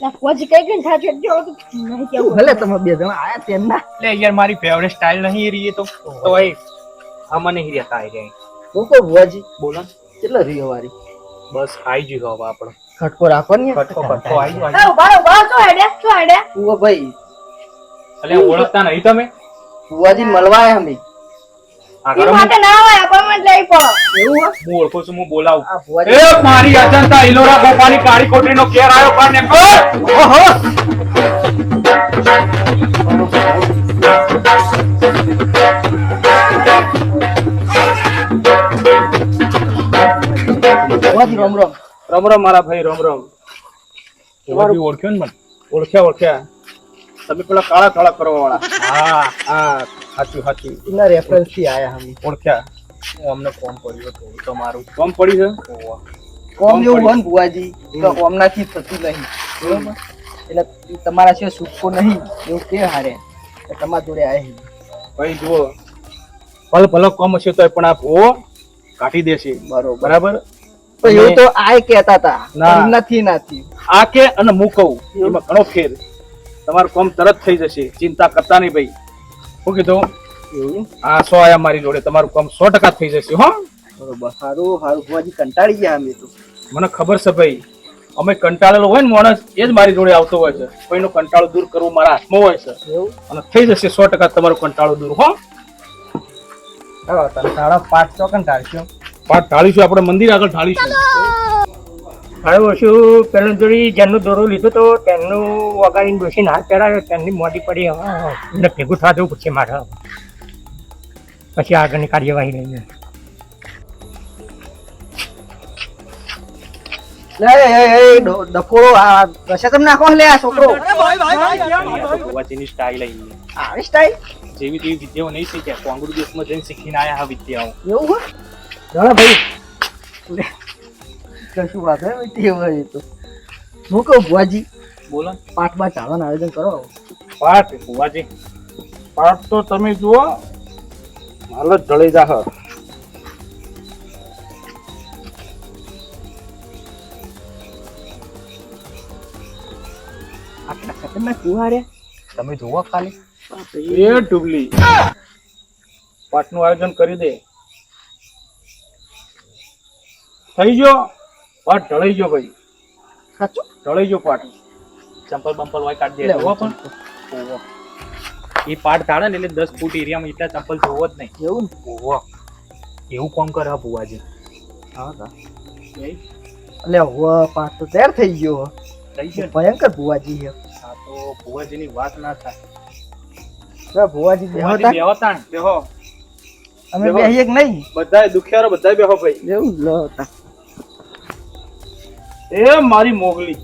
ના કઈ કઈ થાશે જો નહીં કેવું ભલે તમે બે જણા આયા તેમના એટલે યાર મારી ફેવરેટ સ્ટાઇલ નહીં રહી તો તો. એ આમાં નહીં રહેતા આવી જાય હું કહું ભુવાજી બોલો ને. કેટલા વારી બસ આઈ ગયું હવે આપણે. ખટકો રાખો ને ગયો ઊભા ઊભા હેડે? હેડે? ભાઈ. એટલે ઓળખતા નહીં તમે? કુવાજી મળવા અમે. માટે ના હોય અપોઇન્ટમેન્ટ લેવી પડે એવું હું ઓળખું છું હું બોલાવું. એ મારી અજંતા ઇલોરા ગોપાની કાળી કોટરીનો કેર આવ્યો પણ ને ઓહો! ભુવાજી રામ રામ. રમ રમ મારા ભાઈ રમ રમ. ઓળખ્યો ને મને? ઓળખ્યા ઓળખ્યા. તમે પેલા કાળા કાળા કરવા વાળા હા. હા. સાચું હાચી. એના રેફરન્સથી આયા હમ ઓળખ્યા. હું અમને ફોન કર્યો તો તમારું ફોન પડી છે? કોમ એવું હોય બુવાજી તો કોમનાથી થતું નહીં. બરોબર. એટલે તમારા છે સુખો નહીં એવું કે હારે. તમારા જોડે આયા ભાઈ જુઓ. ભલે ભલે કોમ હશે તો પણ આ ભૂવો કાઢી દેશે. બરોબર. બરાબર? તો એવું તો આય કહેતા હતા. ના. નથી નથી. આ કે અને હું કહું એમાં ઘણો ફેર. તમારું કોમ તરત થઈ જશે. ચિંતા કરતા નહીં ભાઈ. શું કીધું એવું આ સો આયા મારી જોડે તમારું કામ સો ટકા થઈ જશે હો. બરોબર સારું સારું ભુવાજી કંટાળી ગયા અમે તો. મને ખબર છે ભાઈ અમે કંટાળેલો હોય ને માણસ એ જ મારી જોડે આવતો હોય છે. કોઈનો કંટાળો દૂર કરવું મારા હાથમાં હોય છે. એવું? અને થઈ જશે સો ટકા તમારો કંટાળો દૂર હો. હા સાડા પાંચ તો કંટાળીશું પાંચ ઢાળીશું આપણે મંદિર આગળ ઢાળીશું. હવે ઓછું પેલું જોડી જેમનું દોરો લીધો તો તેમનું વગાડીને ડોસીને હાથ પહેરાવ્યો તેમની મોટી પડી હવે. એમને ભેગું થવા દેવું પડશે મારે પછી આગળની કાર્યવાહી લઈને. લે આ રસે નાખો? લે આ છોકરો. સ્ટાઇલ આવી આવી સ્ટાઈલ જેવી તેવી વિદ્યાઓ નહીં શીખ્યા. કોંગ્રુ દેશમાં જઈને શીખીને આયા આ વિદ્યાઓ. એવું ભાઈ. લે, કશું વાત હે ભાઈ, હોય તો. હું કહું ભુવાજી બોલો. પાઠ બાઠ ચાલવાનું આયોજન કરો પાઠ ભુવાજી. પાઠ તો તમે જુઓ. હાલ જ ઢળી જા આટલા ખતરનાક કુવારે? તમે જુઓ ખાલી. એ ડુબલી. પાઠનું આયોજન કરી દે. થઈ ગયો. પાઠ ઢળાઈ ગયો ભાઈ. સાચું? ઢળાઈ ગયો પાટ. ચંપલ બંપલ હોય કાઢી દે. જુઓ પણ. એ પાટ ઢાળે ને એટલે દસ ફૂટ એરિયામાં એટલા ચંપલ જોવો જ નહીં. એવું ઓહો એવું કોમ કરે આ ભુવાજી? ને હા. તા. એટલે હવે પાટ તો તૈયાર થઈ ગયો. થઈ ગયો ભયંકર ભુવાજી છે. હા તો ભુવાજીની વાત ના થાય. ભુવાજી બેહો અમે બેહો. બેહીએ કે નહીં? બધાય દુખિયારો બધાય બેહો ભાઈ. એવું લો તા. એ મારી મોગલી.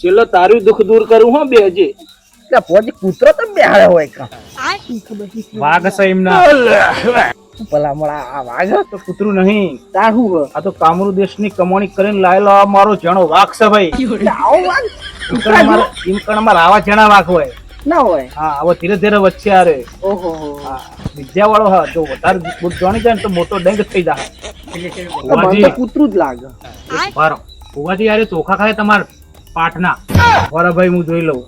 છેલ્લો તારું દુઃખ દૂર કરું હો બે હજી પોજી કૂતરો તો બેહાડે હોય કા. વાઘ છે એમના. ભલા મળા આ વાઘ તો કૂતરું નહીં. તાર શું આ તો કામરૂ દેશની કમાણી કરીને લાયેલો આ મારો જણો વાઘ છે ભાઈ. આવો વાઘ. મારા આવા જણા વાઘ હોય. ના હોય. હા હવે ધીરે ધીરે વચ્ચે આરે ઓહો. હા વિદ્યા વાળો હા જો વધારે ગુડ જાણી જાય ને તો મોટો ડેંગ થઈ જાય. મને કૂતરું જ લાગે. બારો ભુવાજી યારે ચોખા ખાય તમાર પાઠના. બરાબર ભાઈ હું જોઈ લઉં.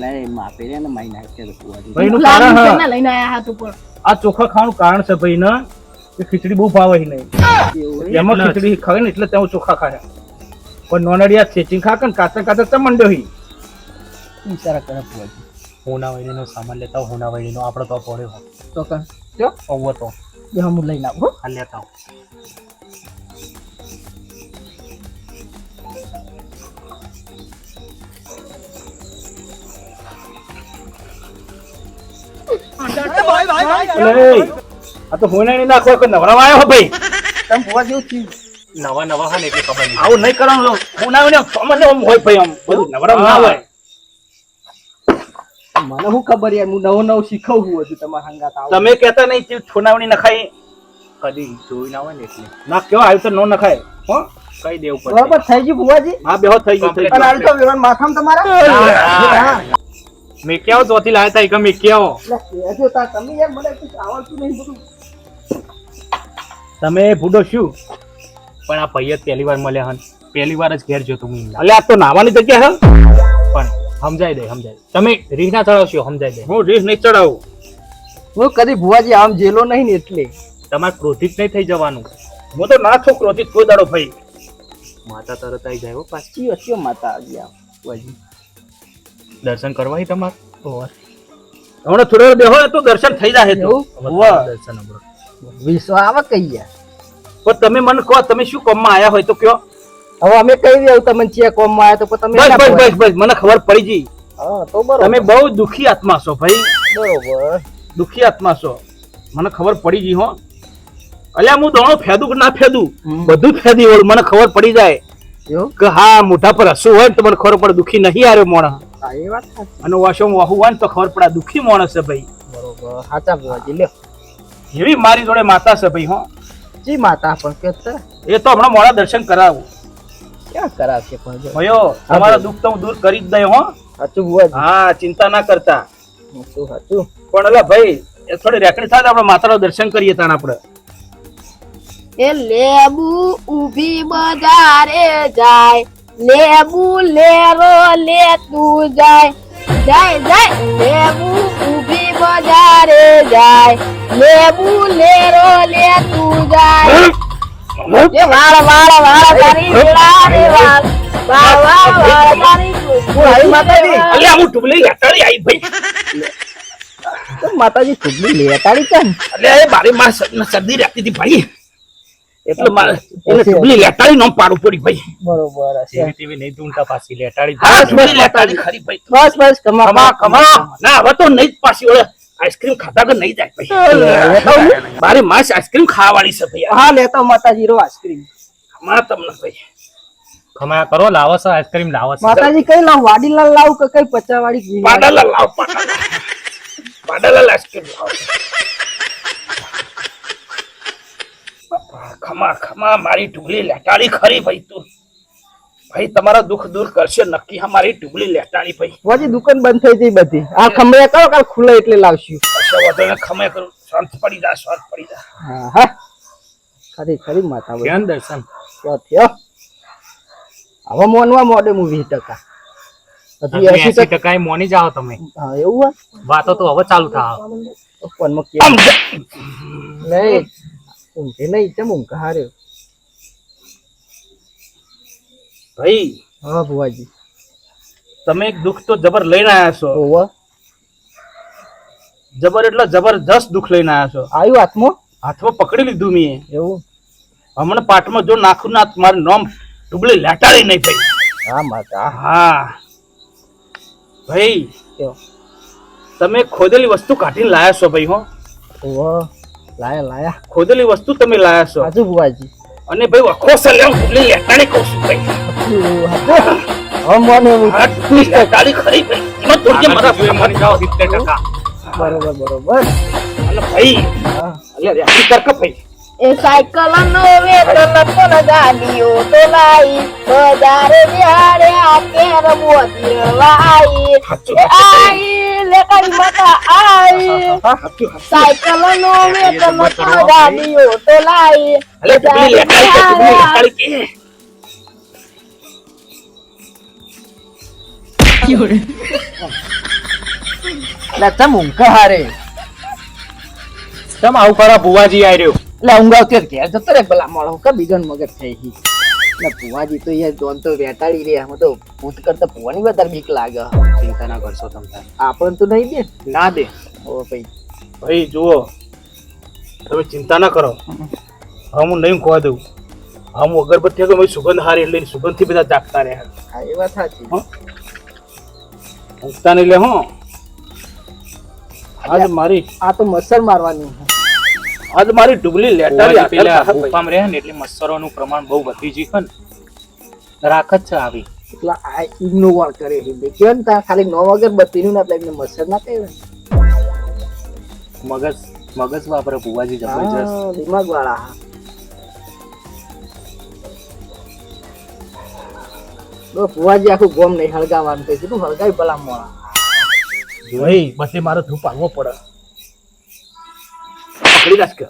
લે માપે રે ને માઈ નાખે તો ભાઈ નું કારણ હા. લઈને આયા હાથ ઉપર. આ ચોખા ખાવાનું કારણ છે ભાઈ ને કે ખીચડી બહુ ભાવે નહીં? એમાં ખીચડી ખાય ને એટલે ત્યાં ચોખા ખાયા. પણ નોનડિયા ચેચિંગ ખા કે કાતર કાતર ચમ મંડ્યો હી વિચારા કરે ભુવાજી. હોનાવાડીનો સામાન લેતા હો હોનાવાડીનો આપણે તો પડ્યો તો કણ જો. આવો તો. એ હું લઈને આવું હા. આ લેતા આવું. આ તો હોનાની નાખો કે નવરામાં આવ્યો હો ભાઈ. તમે ભુવાજી એવું થયું. નવા નવા હા એટલે ખબર નહીં. આવું નહીં કરવાનું. હોનાવીને સામાન્ય હોય ભાઈ આમ. બધું નવરામાં ના હોય. મને શું ખબર યાર હું નવો નવો શીખવું હતું તમારા હંગાત આવું. તમે કહેતા નહીં કે છોનાવણી નખાય. કદી જોઈ ના હોય ને એટલે. ના કેવો આવ્યું તો નો નખાય. હો? કઈ દેવું પડે બરાબર થઈ ગયું ભુવાજી? હા બેહો થઈ ગયું થઈ અને આલી તો વેવાણ માથામ તમારા? મેં કેવો ચોથી લાયા તા એક મે કેવો એટલે તાર તમે યાર મને કંઈક આવડતું નહીં બધું. તમે ભૂડો શું? પણ આ ભાઈ જ પહેલી વાર મળ્યા હન. પહેલી વાર જ ઘેર જોતો હું. અલ્યા આ તો નાવાની જગ્યા હે. સમજાઈ દે સમજાય દે. તમે રીહ ના ચડાવશો સમજાઈ દે. હું રીહ નહીં ચડાવું. હું કદી ભુવાજી આમ જેલો નહીં ને એટલે. તમારે ક્રોધિત નહીં થઈ જવાનું. હું તો ના છું ક્રોધિત કોઈ દાડો ભાઈ. માતા તરત આવી જાય પાછી. ચી માતા આવી ભુવાજી. દર્શન કરવા ય તમારે? હમણાં થોડો બેહો તો દર્શન થઈ જાય તો. દર્શન વિશ્વ આવે કઈ પણ તમે મને કહો તમે શું કામમાં આવ્યા હોય તો કયો હવે અમે કહી દઉં તમને ચેક ઓમમાં તો તમે બસ બસ બસ બસ મને ખબર પડી ગઈ. હા તો બરોબર. તમે બહુ દુખી આત્મા છો ભાઈ. બરોબર. દુખી આત્મા છો. મને ખબર પડી ગઈ હો. અલ્યા હું દોણો ફેદું કે ના ફેદું? બધું ફેદી વળું મને ખબર પડી જાય. કે હા મોઢા પર હસું હોય તો મને ખબર પડે દુખી નહીં આવ્યો મોણા. એ વાત અને વાશો વાહુ હોય ને તો ખબર પડે દુખી માણસ છે ભાઈ. બરોબર. સાચા બોલાજી લે એવી મારી જોડે માતા છે ભાઈ હો. જી માતા પણ કે એ તો હમણાં મોડા દર્શન કરાવું. ક્યાં કરાશે પણ ભયો તમારા દુઃખ તો હું દૂર કરી જ દઈ હો. સાચું ભુવાજી હા ચિંતા ના કરતા. સાચું સાચું. પણ અલા ભાઈ એ થોડી રેકડી થાય આપણે માતાના દર્શન કરીએ તાણ આપણે. એ લેબુ ઊભી બજારે જાય લેબુ લેરો લેતું જાય. જાય જાય. લેબુ ઊભી બજારે જાય લેબુ લેરો લેતું જાય. એ વાળ વાળ વાળ તારી આવી માતાજી. અલ્યા હું ટુબલી લેટાડી આવી ભાઈ. તો માતાજી ખુદની લેટાડી કેમ? અલ્યા એ મારી માં શરદી રહેતી હતી ભાઈ. એટલે મારે એને ટુબલી લેટાડી નોમ પાડું પડી ભાઈ. બરોબર એવી તેવી નહીં ઢૂંઢતા પાછી લેટાડી હા. ટુબલી લેટાડી ખરી ભાઈ. બસ બસ કમા કમા કમા ના હવે તો નહીં પાછી ઓળે આઈસ્ક્રીમ ખાતા કે નહીં જાય ભાઈ. મારી માસ આઈસ્ક્રીમ ખાવાળી છે ભાઈ. હા લેતા માતાજી રો આઈસ્ક્રીમ. ખમા તમને ભાઈ. ખમા કરો લાવો છો આઈસ્ક્રીમ લાવો છો. માતાજી કઈ લાવ? વાડીલાલ લાવ કે કઈ પચાવાળી પાડાલા લાવ પાડાલા પાડાલા આઈસ્ક્રીમ લાવ. ખમા ખમા મારી ટુબલી લેટાડી ખરી ભાઈ તું. ભાઈ તમારા દુઃખ દૂર કરશે નક્કી. હા મારી ટુબલી લેટાડી ભાઈ. વાજી દુકાન બંધ થઈ ગઈ બધી. આ ખમે કરો કાલ ખુલે એટલે લાવશું. વાંધો ખમે કરું. શાંત પડી જા શાંત પડી જા. હા હા. ખરી ખરી માતા ભાઈ કેમ દર્શન ક્યાં થયો હવે મોનવા મોડે હું વીસ ટકા એસી મોની જાઓ તમે. હા એવું વાતો તો હવે ચાલુ. નહીં. ઊંઘે નહીં ઊંઘ? હાર્યો ભાઈ હા ભુવાજી. તમે એક દુઃખ તો જબર લઈને આવ્યા છો. ઓવ જબર એટલે જબરજસ્ત દુઃખ લઈને આવ્યા છો. આવ્યું હાથમાં? હાથમાં પકડી લીધું મેં. એવું? હમણાં પાઠમાં જો નાખું ના મારું નામ ટુબલી લેટાડી નહીં ભાઈ હા માતા હા. ભાઈ તમે ખોદેલી વસ્તુ કાઢીને લાયા છો ભાઈ હો. લાયા લાયા. ખોદેલી વસ્તુ તમે લાયા છો. હાજુ બુવાજી. અને ભાઈ વખો સલ્યો ડુબળી લેટાડી કહું છું ભાઈ. બરોબર બરોબર. ભાઈ ભાઈ. એ સાયકલ નો વેતન કોણ ગાડીઓ તો લાઈ. બજારે બિહારે આ કેર મોતી લાઈ. આઈ લેકરી માતા આઈ. સાયકલ નો વેતન કોણ ગાડીઓ તો લાઈ. અલ્યા બિહારે લેટાડી કે ટુબલી લેટાડી કે એટલે ચમ ઊંઘ હારે? તમ આવું કરા ભુવાજી આઈ રહ્યો એટલે ઊંઘ કે ઘેર જતો રે પેલા મળો કે બીજો ને મગજ થઈ ગઈ? એટલે ભુવાજી તો યાર જોન તો વેટાડી રહ્યા. હું તો ભૂત કરતા ભુવાની વધારે બીક લાગે. ચિંતા ના કરશો તમે આપણ તો નહીં દે. ના દે. ઓ ભાઈ. ભાઈ જુઓ. તમે ચિંતા ના કરો. હા હું નહીં ખોવા દઉં. હા હું અગરબત્તી હતો સુગંધ હારી એટલે સુગંધ સુગંધથી બધા જાગતા રહ્યા. હા એ વાત સાચી. ઊંઘતા નહીં લે હો. આજ મારી આ તો મચ્છર મારવાની. આજ મારી ડુબલી પેલા ગુફામાં રહે ને એટલે મચ્છરોનું પ્રમાણ બહુ વધી ગયું છે ને. રાખ છે આવી. એટલે આ ઈગનો કરે છે. બે કેમ તા ખાલી નો વગર બત્તીનું ના એટલે એમને મચ્છર ના કહે મગજ મગજ વાપરે બુવાજી જબરજસ્ત. દિમાગ વાળા તો ભુવાજી આખું ગોમ નહીં હળગાવાનું કહે કીધું હળગાવી ભલા મોળા ભાઈ બધે મારે ધૂપ આવવો પડે. પકડી રાખ.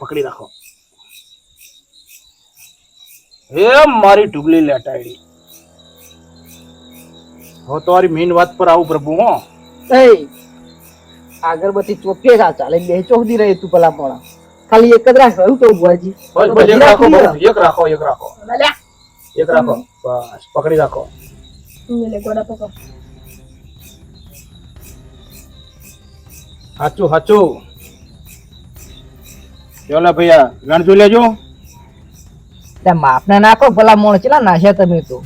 પકડી રાખો. હે મારી ઢુગલી લેટાડી હો તમારી મેઇન વાત પર આવું પ્રભુ હો. એ આગરબત્તી ચોકે જા ચાલે બે ચોકદી રહે તું પેલા પણ ખાલી એક જ રાખ હું તો બુઆજી એક રાખો એક રાખો એક રાખો. એક રાખો. બસ પકડી રાખો. લે ગોડા પકડ. સાચું સાચું ચોલા ભૈયા ગણજો લેજો. ત્યાં માપને નાખો ભલા મોણ ચલા નાશે તમે તો.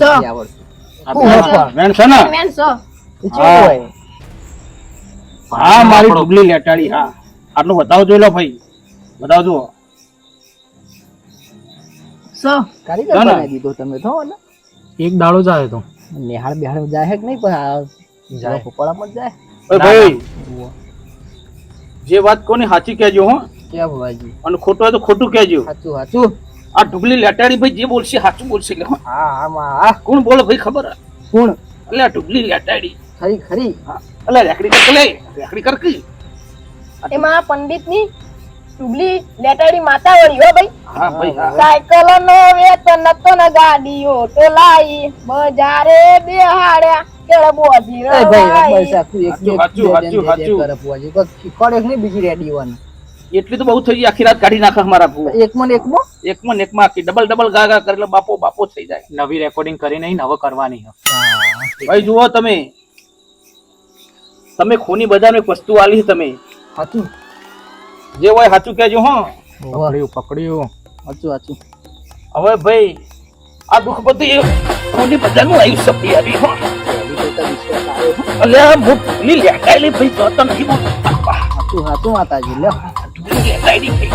સો. વેણ- છે ને? મેન સો. હા. મારી ઢુગલી લેટાડી હા. આટલું બતાવો જોઈ લો ભાઈ. બતાવજો સો. ના, ના. બનાવી દીધો તમે તો ને. એક દાડો જાય તો. નિહાળ બિહાળ જાય કે નહીં પણ આ જાય. ફોપડામાં પણ જાય. ઓય ભાઈ જે વાત કોની સાચી કહેજો હો. અને ખોટું હોય તો ખોટું કહેજો. સાચું સાચું આ ઢુગલી લેટાડી ભાઈ જે બોલશે સાચું બોલશે લે હો. હા આમાં કોણ બોલે ભાઈ ખબર? કોણ? એટલે આ ઢુગલી લેટાડી. ખરી ખરી. એટલે રેકડી કર લે રેકડી કર કી. એમાં પંડિતની ટુબલી લેટાડી માતા વળી હો ભાઈ. હા ભાઈ સાયકલ નો વેતન તો ન ગાડીઓ તો લાઈ બજારે બેહાડ્યા. એક હાચું, હાચું, હાચું. બીજી રેડી એટલી તો બહુ થઈ ગઈ આખી રાત કાઢી નાખે અમારા ભૂ. એકમાં ને એક મન એક માં આખી. ડબલ ડબલ ગા ગા કરે બાપો બાપો થઈ જાય. નવી રેકોર્ડિંગ કરી નહીં નવો કરવાની ભાઈ જુઓ તમે. તમે ખોની બજારમાં એક વસ્તુ આલી તમે. હાચું. જે હોય સાચું કહેજો હો. પકડ્યું પકડ્યું. હાચું હાચું. હવે ભાઈ આ દુઃખ બધું ખોની ખૂની બજારનું આવ્યું છે હો. અલ્યા હું ભૂલી લેટાયેલી ભાઈ તો તો નહીં બોલ સાચું સાચું માતાજી લ્યો. લેટાયેલી ભાઈ.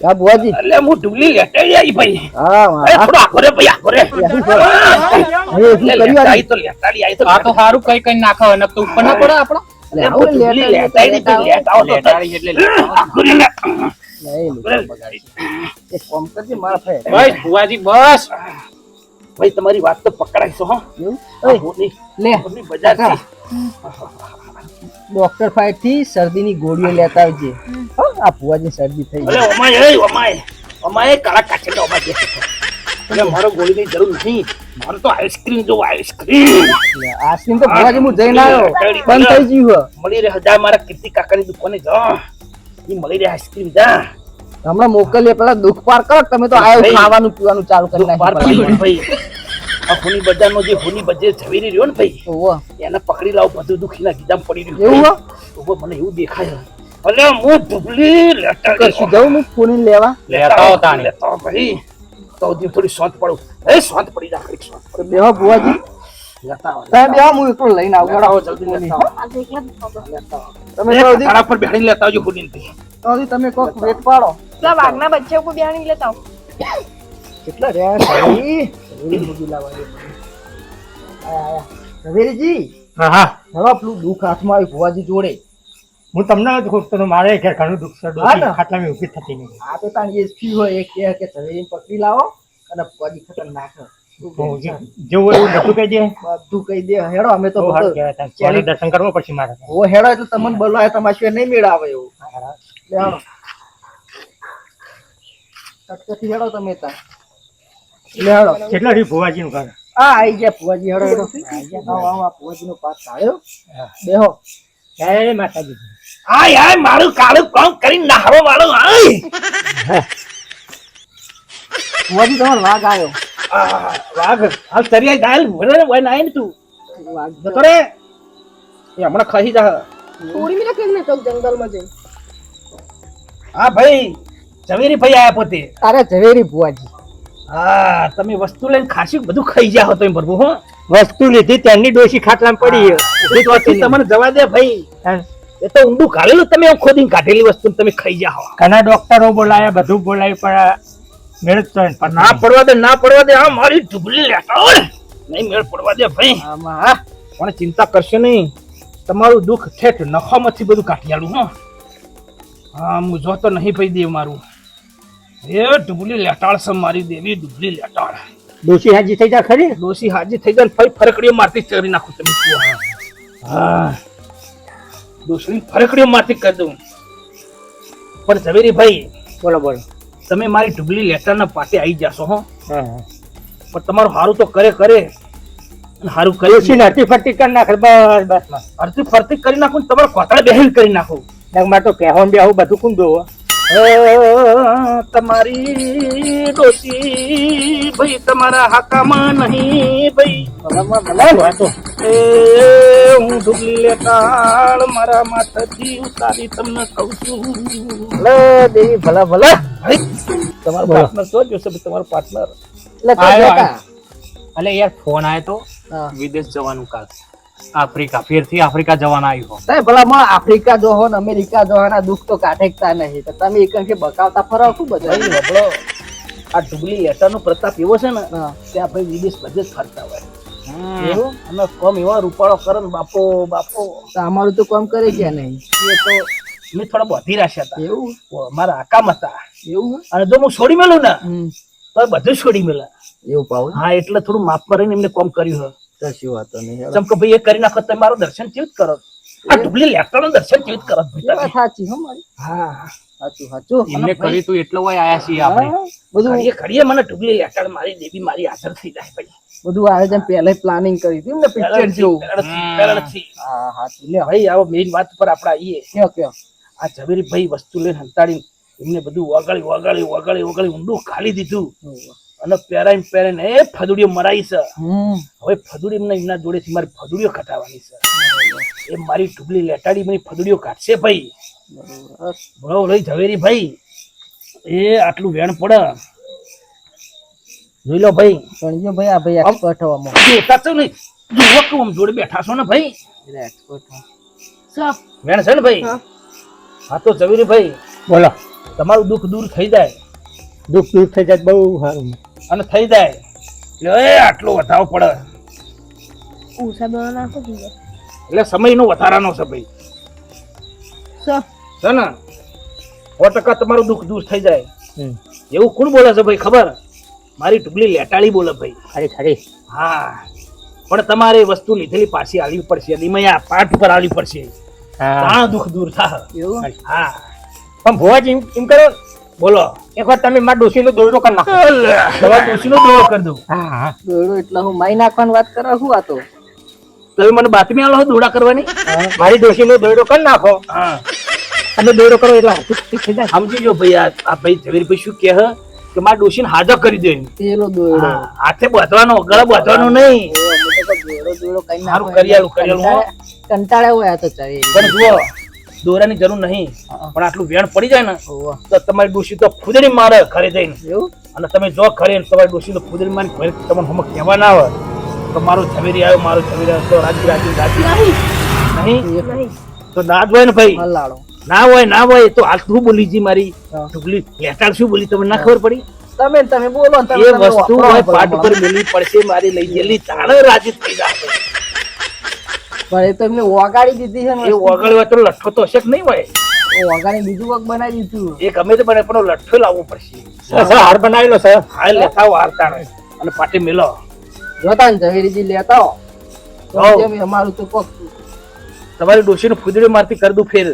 આ ભુવાજી અલ્યા હું ઢુગલી લેટાઈ આવી ભાઈ. હા અરે થોડો આખો રે ભાઈ આખો રે. હવે શું કર્યું લેટાઈ આજે? તો લેટાડી આવી તો. આ તો સારું કઈ કઈ નાખો ને તો ઉપર ના પડે આપણો? લે, અલ્યા, આવું હું ઢુગલી લેટાઈ લેટાઈ લેટાઈ તો લેટાવો તો. એટલે આખો રે નહીં, નહીં. એક કામ કરજે મારા ભાઈ. ભાઈ ભુવાજી બસ. ભાઈ તમારી વાત તો ઓય, ભૂની- લે. ડોક્ટર ફાઈટથી શરદીની ગોળીઓ લેતા આવજે. આ ભુવાજી શરદી થઈ અરે અમાય ઓમાય એ ઓમાય. ઓમાય કાળા ઓમાય બેસે છે. એટલે મારો ગોળીની જરૂર નથી મારે તો આઈસ્ક્રીમ જો આઈસ્ક્રીમ. આઈસ્ક્રીમ તો ભુવાજી હું જઈને આવ્યો. બંધ થઈ ગયું મળી રહે જા મારા કીર્તિ કાકાની દુકાને જા. ઈ મળી રહે આઈસ્ક્રીમ જા. હમણાં મોકલીએ પેલા દુઃખ પાર કરો તમે તો આવ્યો ખાવાનું પીવાનું ચાલુ કરી નાખ્યું. પડી ભાઈ. આ હોની બજારનો જે હોની બજાર ઝવેરી રહ્યો ને ભાઈ ઓવો એને પકડી લાવ બધું દુખીના ગીધામ પડી રહ્યું. એવું હો? ઓહો, મને એવું દેખાય. અલે હું ભૂલી લેટર કશું જાઉં હું ફોન લેવા? લેતા આવો તાણી. લેતા ભાઈ. તો દી થોડી શાંત પડું. એ શાંત પડી જા ઘડીક શાંત પડી બેહો બુવાજી લેતા આવો તમે બેહો હું એકલો લઈને આવું. આવો જલ્દી લેતા આવો. આ તો એકલા જ પકડ. તમે પર બેહીને લેતા આવજો હોની તો તમે કોક વેટ પાડો. પેલા વાઘના બચ્ચા ઉપર બેહાડી લેતા કેટલા રહ્યા? સારી. મૂકી લાવવાની. આયા, રવેરીજી હા હા. હવે પેલું દુઃખ હાથમાં આવ્યું ભુવાજી જોડે. હું તમને જ કહું તો મારે ઘેર ઘણું દુઃખ છે? ખાટલામાં ઊભી થતી નહીં આ તો તાણ એ ફી હોય એક કહે કે ઝવેરીને પકડી લાવો અને ભુવાજી ખતરનાક. જેવું હોય એવું બધું દે બધું કહી દે. હેડો અમે તો દર્શન કરવો પડશે મારે ઓ હેડો એટલે તમને બોલવા તમારે સિવાય નહીં મેળ આવે એવું લે હેડો તમે તા. લે હેડો. કેટલા રી ભુવાજીનું ઘર? આ આઈ ગયા ભુવાજી હેડો હેડો. આવો આવો આ ભુવાજીનો પાસ તાળ્યો બેહો. જય માતાજી. આ યાર મારું કાળું કામ કરીને નાહવા વાળો આય ભુવાજી તમારો વાઘ આવ્યો. આ, વાઘ. હાલ તરિયા ગાયલ ભરે હોય નાય ને તું. વાઘ જતો રે એ હમણાં ખસી જા. થોડી મિનિટ કેમ ને ચોક જંગલમાં જઈ હા ભાઈ. ઝવેરી ભાઈ આયા પોતે. અરે ઝવેરી ભુવાજી. હા તમે વસ્તુ લઈને ખાસી બધું ખાઈ જાઓ તમે પ્રભુ હો. વસ્તુ લીધી ત્યાંની ડોશી ખાટલામાં પડી પછી તમને જવા દે ભાઈ. એ તો ઊંડું કાઢેલું તમે ખોદીને કાઢેલી વસ્તુ તમે ખાઈ જાઓ. ઘણા ડોક્ટરો બોલાયા બધું બોલાય પણ મેળ જ પણ ના પડવા દે ના પડવા દે હા મારી ઢુબલી લેતા હોય નહીં મેળ પડવા દે ભાઈ. આમાં હા. પણ ચિંતા કરશો નહીં. તમારું દુઃખ ઠેઠ નખામાંથી બધું કાઢી આલું હો. હા હું જોતો નહીં ભાઈ દેવ મારું. એ ડુબલી લેટાળ છે મારી દેવી ડુબલી લેટાળ. ડોશી હાજી થઈ જા ખરી? ડોસી હાજી થઈ જાય ફરી ફરકડીઓ મારતી ચરી નાખું તમે હા. ડોસી ફરકડીઓ મારતી કરી દઉં. પણ ઝવેરી ભાઈ બોલો બોલો. તમે મારી ડુબલી લેટાળના પાસે આવી જશો હો. પણ તમારું સારું તો કરે કરે. સારું કર્યું છે. હરતી ફરતી કરી નાખે બસ બસ હરતી ફરતી કરી નાખું તમારે કોતળે બેહીને કરી નાખું. મારે તો કહેવાનું બે આવું બધું કોણ જોવો? અ, તમારી ડોસી ભાઈ તમારા હાકામાં નહીં ભાઈ. એ હું ઢુગલી લેટાળ મારા માથાથી ઉતારી તમને કહું છું. ભલે દેવી ભલા ભલા. તમારો પાર્ટનર તો જોશે ભાઈ, તમારો પાર્ટનર એટલે યાર ફોન આવ્યો તો. વિદેશ જવાનું કાલ. આફ્રિકા ફેરથી આફ્રિકા જવાના આવ્યો. સાહેબ ભલા માં આફ્રિકા જો હો ને અમેરિકા જો હો ને દુઃખ તો કાઢેકતા નહીં. તો તમે એક અંકે બકાવતા ફરો શું બધા? હબળો આ ડુબલી લેટરનો પ્રતાપ એવો છે ને કે આપણે વિદેશ બધે જ ફરતા હોય. એવું? અને કોમ એવા રૂપાળો કરે ને બાપો બાપો. તો અમારું તો કોમ કરે કે નહીં. એ તો મેં થોડા બધી રાખ્યા હતા. એવું? મારા આકામ હતા. એવું? અને જો હું છોડી મેલું ને તો બધું જ છોડી મેલા. એવું પાવ હા એટલે થોડું માફ કરીને એમને કોમ કર્યું હે. કશું વાતો નહીં હેડો. ભાઈ એ કરી નાખો તમે મારું દર્શન કેવું કરો? આ ઢુગલી લેટાનું દર્શન કેવું કરો? ભાઈ એ વાત તમે? સાચી હો મારી. હા. સાચું સાચું. એમને કર્યું તું એટલો હોય આયા છીએ આપણે. બધું ઘડીએ ઘડીએ મને ઢુગલી લેટાડ મારી દેવી મારી હાજર થઈ જાય ભાઈ. બધું આયોજન પહેલા પ્લાનિંગ કરી હતી ને પિક્ચર જેવું. પહેલાંથી- પહેલાંથી. હા હા એટલે ભાઈ આવો મેઈન વાત પર આપણે આવીએ. કયો કયો? આ ઝવેરી ભાઈ વસ્તુ લઈને હંતાડીને એમને બધું વગાડી વગાડી વગાડી વગાડી ઊંડું ખાલી દીધું. અને પેરાઈને પેરાઈને એ ફદુડીઓ મરાઈ છે. હમ. હવે ફદુડી એમને એમના જોડેથી મારી ફદુડીઓ કટાવવાની છે. એ મારી ઢુબલી લેટાડી મને ફદુડીઓ કાઢશે ભાઈ. બરોબર. બરો લઈ ઝવેરી ભાઈ એ આટલું વેણ પડે. જોઈ લો ભાઈ. પણ જો ભાઈ આ ભાઈ એક્સપર્ટ હવામાં જોતા છો નહીં. જુઓ કે આમ જોડે બેઠા છો ને ભાઈ. એક્સપર્ટ સાફ વેણ છે ને ભાઈ? હા. હા તો ઝવેરી ભાઈ બોલો. તમારું દુઃખ દૂર થઈ જાય. દુઃખ દૂર થઈ જાય બહુ સારું. અને થઈ જાય. એટલે એ આટલો વધારો પડે. ઉસા દોડા નાખો જોઈએ એટલે સમયનો વધારાનો છે ભાઈ. છે ને? સો ટકા તમારું દુઃખ દૂર થઈ જાય. એવું કોણ બોલે છે ભાઈ ખબર? મારી ટુકલી લેટાળી બોલે ભાઈ. ખરી ખરી હા. પણ તમારે વસ્તુ લીધેલી પાછી આવી પડશે. નિમયા પાઠ ઉપર આવી પડશે. હા. દુઃખ દૂર થાય. એવું? હા. પણ ભોજ એમ એમ કરો. બોલો. એકવાર તમે માં ડોસી નો દોરડો કરી નાખો. તમારે ડોશીનો દોરો કરી દઉં. હા દોરડો એટલે હું માઈ નાખવાની વાત કરો શું આ તો તમે મને બાતમી આલો દોડા કરવાની? મારી ડોશીનો દોરડો કરી નાખો. હા. તમે દોરડો કરો એટલે હાથું ઠીક થઈ સમજી જો ભાઈ આ આ ભાઈ ઝવેરભાઈ શું કહે છે? કે મારા ડોશીને હાજર કરી દે. પેલો દોરડો. હાથે બાંધવાનો ગળા બાંધવાનો નહીં. એ અમે તો કોઈ દોરડો દોરડો કઈ સારું નાખો કરી આલું, કરી આલું, હો. કંટાળે- કંટાળે હોય આ તો ચાલે પણ જુઓ દોરાની જરૂર નહીં. પણ આટલું વેણ પડી જાય ને તો તમારી ડોશી તો ફૂદડી મારે ઘરે જઈને. અને તમે જો ખરે તમારી ડોશી તો ફૂદડી મારી ઘરે તમને હમણાં કહેવા ના આવે તો મારો ઝવેરી આવ્યો મારો ઝવેરી આવ્યો. તો રાજી રાજી રાજી. નહીં. નહીં? તો ના જ હોય ને ભાઈ. ના હોય ના હોય તો આ શું બોલી જી મારી? ઢુકલી લેટાડ શું બોલી? તમને ના ખબર પડી? તમે તમે બોલો એ વસ્તુ પાટ ઉપર ભલા. મેલી પડશે મારી લઈ ગયેલી તાણે રાજી થઈ જાય પણ એ તો એમને ઓગાડી દીધી છે ને એ ઓગળવા તો લઠ્ઠો તો હશે કે નહીં હોય? ઓગાડી બીજું વખ બનાવી દીધું. એ ગમે તે બને પણ લઠ્ઠો લાવવો પડશે. સર હાર બનાવેલો સર હા લેતા વાર્તા અને પાટી મેલો. જોતા ને ઝવેરીજી લેતા. અમારું તો કોક તમારી ડોશી ફૂદડી મારતી કરી દઉં ફેર.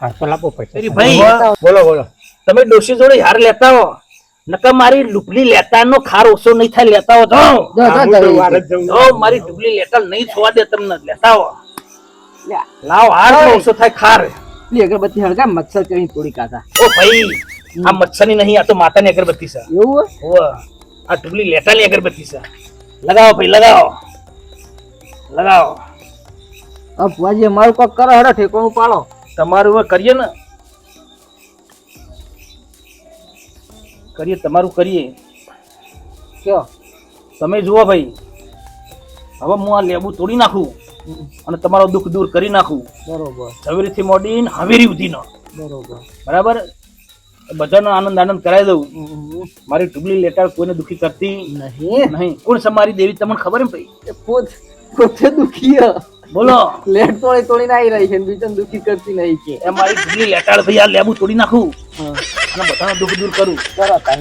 હાર તો લાવવો પડશે. ભાઈ બોલો બોલો. તમે ડોશી જોડે હાર લેતા હો. નકર મારી લુપલી લેતા નો ખાર ઓછો નહીં થાય લેતા હો તો. મારી ડુબલી લેતા નહીં છોવા દે તમને લેતા હો. લાવ હાર ઓછો થાય ખાર. લી અગરબત્તી હળગા મચ્છર કરી તોડી કાતા ઓ ભાઈ આ મચ્છરની નહીં આ તો માતાની અગરબત્તી છે. એવું હો? આ ડુબલી લેટાની અગરબત્તી છે. લગાવો ભાઈ લગાવો. લગાવો. હવે ભુવાજી અમારું કોક કરો હેડો ઠેકો પાડો. તમારું કરીએ ને. કરીએ તમારું કરીએ. કયો તમે જુઓ ભાઈ હવે હું આ લેબુ તોડી નાખું અને તમારો દુઃખ દૂર કરી નાખું. બરોબર. ઝવેરીથી મોડીને હવેરી ઉધીનો. બરોબર. બરાબર? બધાનો આનંદ આનંદ કરાવી દઉં. મારી ટુબલી લેટાર કોઈને દુખી કરતી નહીં. નહીં. કોણ છે મારી દેવી તમને ખબર એમ ભાઈ? પોત પોતે દુખી બોલો. લેટ તોડી તોડીને આવી રહી છે બીજાને દુખી કરતી નહીં કે. મારી ટુબલી લેટાર ભાઈ આ લેબુ તોડી નાખું. અને બધાનો દુઃખ દૂર કરું. કરો તાન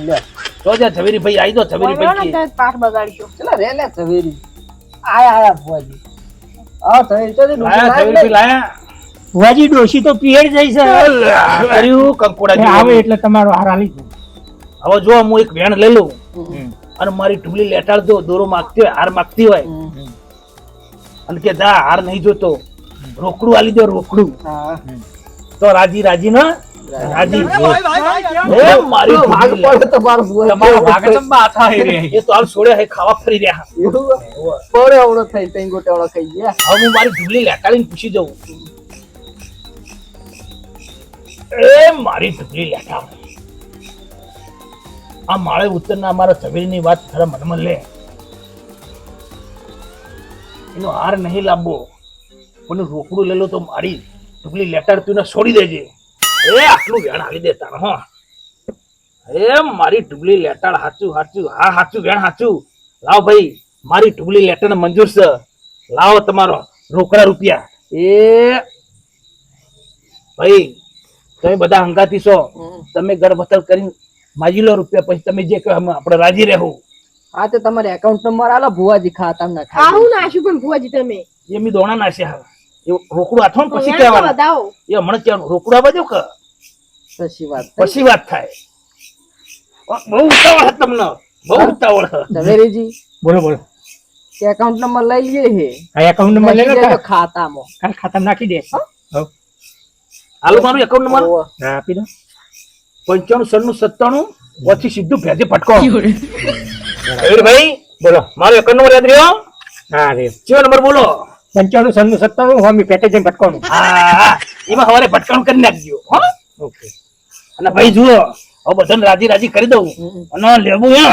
તો જ્યાં ઝવેરી ભાઈ આવી દો ઝવેરી ભાઈ કે પાઠ બગાડ્યો. ચલો રે લે ઝવેરી. આયા આયા ભુવાજી. આ ઝવેરી તો લાયા ઝવેરી ભાઈ લાયા. ભુવાજી ડોશી તો પીએડ જઈ છે. કર્યું કંકોડા આવે એટલે તમારો હાર આલી. હવે જો હું એક વેણ લઈ લઉં. અને મારી ઢૂલી લેટાડ દો દોરો માગતી હોય હાર માગતી હોય. અને કે જા હાર નહીં જોતો. રોકડું આલી દો રોકડું. તો રાજી રાજી ના રાજી એ મારી ભાગ. પડે તમારો ભુવાજી. તમારા ભાગે ચંબા હે રે. એ તો હાલ છોડ્યા હે ખાવા ફરી રહ્યા. પડે અવળો થઈ તઈ ગોટાળો ખાઈ ગયા. હવે હું મારી ઢૂલી લેટાડીને પૂછી જઉં. એ મારી ઢૂલી લેટાડ. આ માળે ઉત્તરના અમારા ઝવેરીની વાત ખરા મનમાં લે. એનો હાર નહીં લાંબો. પણ રોકડું લેલો તો મારી ઢુકલી લેટાડ તું એને છોડી દેજે. એ આટલું વેણ આવી દે તારે હો. એ મારી ઢૂલી લેટાડ હાચું હાચું. હા હાચું વેણ હાચું. લાવ ભાઈ મારી ઢૂલી લેટાડ મંજૂર છે. લાવો તમારો રોકડા રૂપિયા. એ ભાઈ તમે બધા હંગાતી છો. તમે ગરબતલ કરી માજી લો રૂપિયા પછી તમે જે કહો આપણે રાજી રહેવું. હા તો તમારે એકાઉન્ટ નંબર આલો ભુવાજી ખાતા ના આવું નાખ્યું પણ ભુવાજી તમે. એમ દોણા નાશે હવે. એ રોકડું હાથો પછી કહેવાનું. એ હમણાં કહેવાનું. રોકડું આવવા દો કે? પછી વાત પછી વાત થાય. બહુ ઉતાવળ છે તમને. બહુ ઉતાવળ ઝવેરીજી બોલો બોલો. એકાઉન્ટ નંબર લઈ લઈએ હે. આ એકાઉન્ટ નંબર લઈ લો નાખી ખાતામાં. કાલ ખાતામાં નાખી દે? હો. હાલો મારું એકાઉન્ટ નંબર. હા આપી દો. પંચાણું સન્નું સત્તાણું પછી સીધું ભેજે પટકો ભાઈ. બોલો. મારો એકાઉન્ટ નંબર યાદ રહ્યો? હા રે કયો નંબર બોલો? પંચાણું સન્નું સત્તાણું હોમી પેટે જઈને ભટકવાનું હા. એમાં સવારે ભટકાણું કરી નાખજો હો. ઓકે. અને ભાઈ જુઓ હવે બધાને રાજી રાજી કરી દઉં. અને લેવું હે.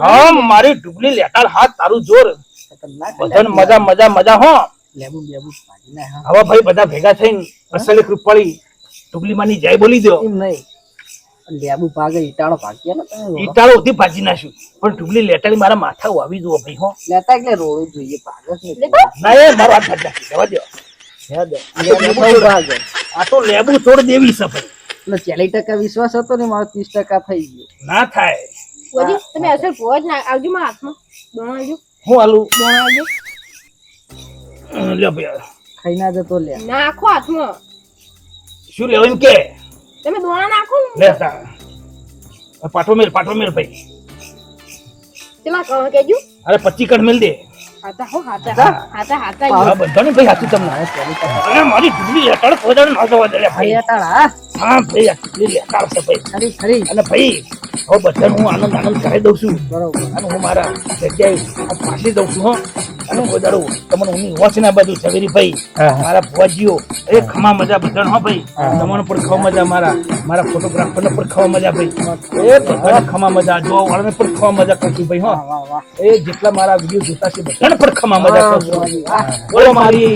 હા મારી ડુબલી લેટાળ હાથ તારું જોર. બધાને મજા મજા મજા હો. લેબુ લેબુ ભાજી ના હા. હવે ભાઈ બધા ભેગા થઈને અસલ કૃપાળી ડુબલી માની જય બોલી દો નહીં. લેબુ ભાગે ઈટાળો ભાગ્યા ને તમે ઈટાળો ઉધી ભાજી નાખ્યું. પણ ઢુગલી લેટાડી મારા માથા વાવી જુઓ ભાઈ હો. લેતા એટલે રોડું જોઈએ ભાગે નહીં. ના એ મારો હાથ ભાજી જવા દો. આ તો લેબુ છોડ દેવી છે ભાઈ. એટલે ચાલીસ ટકા વિશ્વાસ હતો ને મારો ત્રીસ ટકા થઈ ગયો. ના થાય. તમે અસર ભુવા ના આવજો મારા હાથમાં. દોણો આવજો. હું આલું દોણો આવજો. લ્યો ભાઈ ખાઈ ના જતો લે. ના આખો હાથમાં. શું લેવું કે? તમે દોણા નાખો ને. પાટો મેલ પાટો મેલ ભાઈ. પેલા કહો કેજો. અરે પચી કડ મેલ દે. હાતા હો હાતા હાતા હાતા હા બધાને ભાઈ હાથું તમને અરે મારી ઢુકલી લેટાડ પોતાને ના જવા દે ભાઈ. અટાળા હા ભાઈ આ ઢુકલી છે ભાઈ. ખરી ખરી અને ભાઈ હવે બધાને હું આનંદ આનંદ કરાવી દઉં છું. બરોબર. અને હું મારા જગ્યાએ ફાંસી દઉં છું હો. અને વધારું તમને હું વોચ ના બધું ઝવેરી ભાઈ. મારા ભુવાજીઓ એ ખમા મજા બધાને હો ભાઈ. તમને પણ ખાવા મજા મારા મારા ફોટોગ્રાફરને પણ ખાવા મજા ભાઈ. એ ખમા મજા જોવા વાળાને પણ ખવા મજા કરશું ભાઈ હો. વાહ વાહ એ જેટલા મારા વીડિયો જોતા છે બધાને પણ ખમા મજા કરશું. બોલો મારી.